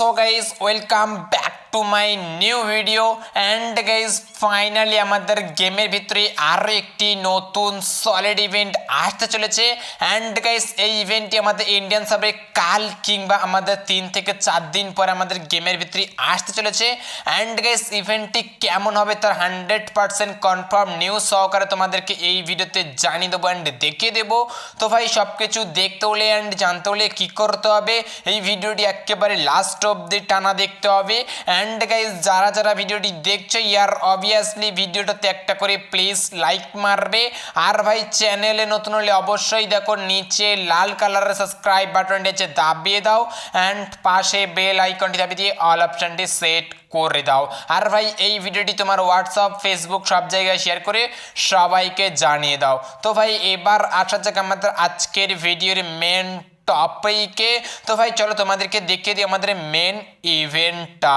So guys, welcome back to my new video and guys finally আমাদের গেমের ভিতরে আরও একটি নতুন সলিড ইভেন্ট আসতে চলেছে। অ্যান্ড গাইজ এই ইভেন্টটি আমাদের ইন্ডিয়ান সাবে কাল কিংবা আমাদের তিন থেকে চার দিন পরে আমাদের গেমের ভিতরে আসতে চলেছে। অ্যান্ড গাইজ ইভেন্টটি কেমন হবে তার হান্ড্রেড পার্সেন্ট কনফার্ম নিউজ সহকারে তোমাদেরকে এই ভিডিওতে জানিয়ে দেবো অ্যান্ড দেখিয়ে দেবো। তো ভাই সব কিছু দেখতে হলে অ্যান্ড জানতে হলে কী করতে হবে? এই ভিডিওটি একেবারে লাস্ট অব্দি টানা দেখতে হবে। অ্যান্ড গাইজ যারা যারা ভিডিওটি দেখছ, ইয়ার অবভিয়াসলি ভিডিওটাতে একটা করে প্লিজ লাইক মারবে। আর ভাই চ্যানেলে নতুন হলে অবশ্যই দেখো, নিচে লাল কালারের সাবস্ক্রাইব বাটনটি আছে দাবিয়ে দাও। অ্যান্ড পাশে বেল আইকনটি দাবিয়ে দিয়ে অল অপশানটি সেট করে দাও। আর ভাই, এই ভিডিওটি তোমার হোয়াটসঅ্যাপ ফেসবুক সব জায়গায় শেয়ার করে সবাইকে জানিয়ে দাও। তো ভাই, এবার আসা যাক আমাদের আজকের ভিডিওর মেন টপিকে তো ভাই চলো তোমাদেরকে দেখিয়ে দিই আমাদের মেন ইভেন্টটা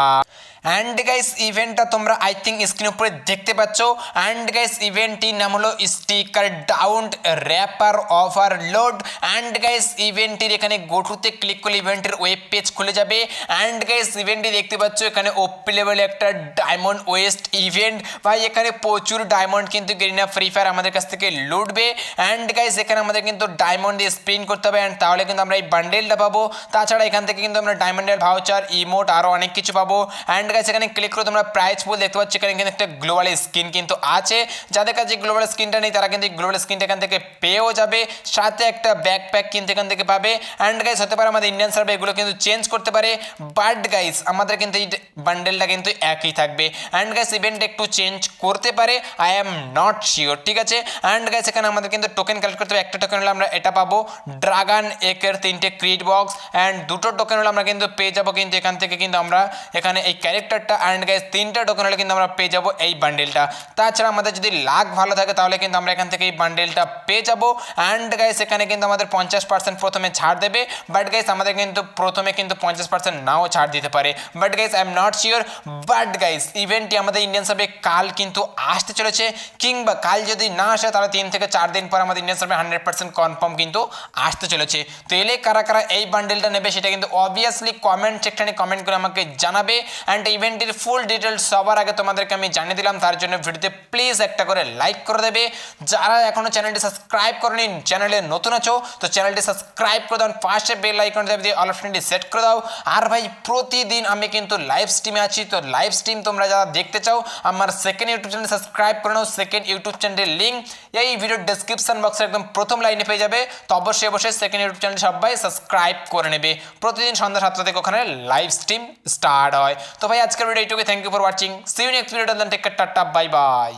অ্যান্ড গাইস ইভেন্টটা তোমরা আই থিঙ্ক স্ক্রিন উপরে দেখতে পাচ্ছ। অ্যান্ড গাইস ইভেন্টটির নাম হলো sticker down wrapper offer load and guys ইভেন্টটির এখানে গোটুতে ক্লিক করলে ইভেন্টের ওয়েব পেজ খুলে যাবে। অ্যান্ড গাইস ইভেন্টটি দেখতে পাচ্ছ, এখানে ওপি লেভেল একটা ডায়মন্ড ওয়েস্ট ইভেন্ট ভাই, এখানে প্রচুর ডায়মন্ড কিন্তু গেরিনা ফ্রি ফায়ার আমাদের কাছ থেকে লুটবে। অ্যান্ড গাইস এখানে আমাদের কিন্তু ডায়মন্ড দিয়ে স্পিন করতে হবে। অ্যান্ড তাহলে কিন্তু আমরা এই বান্ডেলটা পাবো। তাছাড়া এখান থেকে কিন্তু আমরা ডায়মন্ডের ভাউচার ইমোট আরও অনেক কিছু পাবো। অ্যান্ড গাইস এখানে ক্লিক করে, তোমরা প্রাইস পুল দেখতে পাচ্ছ, এখানে কিন্তু একটা গ্লোবাল স্কিন কিন্তু আছে। যাদের কাছে গ্লোবাল স্কিনটা নেই, তারা কিন্তু গ্লোবাল স্কিনটা এখান থেকে পেয়েও যাবে। সাথে একটা ব্যাকপ্যাক কিন্তু এখান থেকে পাবে। অ্যান্ড গাইস হতে পারে আমাদের ইন্ডিয়ান সার্ভে এগুলো কিন্তু চেঞ্জ করতে পারে। বাট গাইস আমাদের কিন্তু এই বান্ডেলটা কিন্তু একই থাকবে। অ্যান্ড গাইস ইভেন্ট একটু চেঞ্জ করতে পারে। আই অ্যাম নট শিওর ঠিক আছে? অ্যান্ড গাইস এখানে আমাদের কিন্তু টোকেন কালেক্ট করতে হবে। একটা টোকেন হলে আমরা এটা পাবো। ড্রাগন একের তিনটে ক্রিট বক্স অ্যান্ড দুটো টোকেন হলে আমরা কিন্তু পেয়ে যাব কিন্তু এখান থেকে কিন্তু আমরা এখানে এই ক্যারেক্টারটা অ্যান্ড গাইজ তিনটা টোকেন হলে কিন্তু আমরা পেয়ে যাব এই বান্ডেলটা তাছাড়া আমাদের যদি লাখ ভালো থাকে, তাহলে কিন্তু আমরা এখান থেকে এই বান্ডেলটা পেয়ে যাব। অ্যান্ড গাইজ এখানে কিন্তু আমাদের পঞ্চাশ পার্সেন্ট প্রথমে ছাড় দেবে। বাট গাইস আমাদের কিন্তু প্রথমে কিন্তু পঞ্চাশ পার্সেন্ট নাও ছাড় দিতে পারে। But guys I am not sure but guys ইভেন্টটি আমাদের ইন্ডিয়ান সার্ভে কাল কিন্তু আসতে চলেছে। কিংবা কাল যদি না আসে, তাহলে তিন থেকে চার দিন পর আমাদের Indian server hundred percent confirm কিন্তু আসতে চলেছে। তো এলে কারা কারা এই বান্ডেলটা নেবে, সেটা কিন্তু অবভিয়াসলি কমেন্ট সেকশনে কমেন্ট করে আমাকে জানাবে। অ্যান্ড ইভেন্টের ফুল ডিটেলস সবার আগে তোমাদেরকে আমি জানিয়ে দিলাম, তার জন্য ভিডিওতে প্লিজ একটা করে লাইক করে দেবে। যারা এখনও চ্যানেলটি সাবস্ক্রাইব করেনি চ্যানেলে নতুন আছো, তো চ্যানেলটি সাবস্ক্রাইব করে দাও পাশে বেল আইকন দেবে দিয়ে অল অপশনটি সেট করে দাও। আর ভাই, প্রতিদিন আমি কিন্তু লাইভ স্ট্রিমে আছি, তো লাইভ স্ট্রিম তোমরা যারা দেখতে চাও, আমার সেকেন্ড ইউটিউব চ্যানেল সাবস্ক্রাইব করে নাও। সেকেন্ড ইউটিউব চ্যানেলের লিঙ্ক এই ভিডিওর ডেসক্রিপশন বক্সে একদম প্রথম লাইনে পেয়ে যাবে। তো অবশ্যই অবশ্যই সেকেন্ড ইউটিউব চ্যানেল সবাই সাবস্ক্রাইব করে নেবে। প্রতিদিন সন্ধ্যা সাতটা থেকে ওখানে লাইভ স্ট্রিম স্টার্ট হয়। তো ভাই আজকের ভিডিও এইটুকু thank you for watching see you next video then take tata bye bye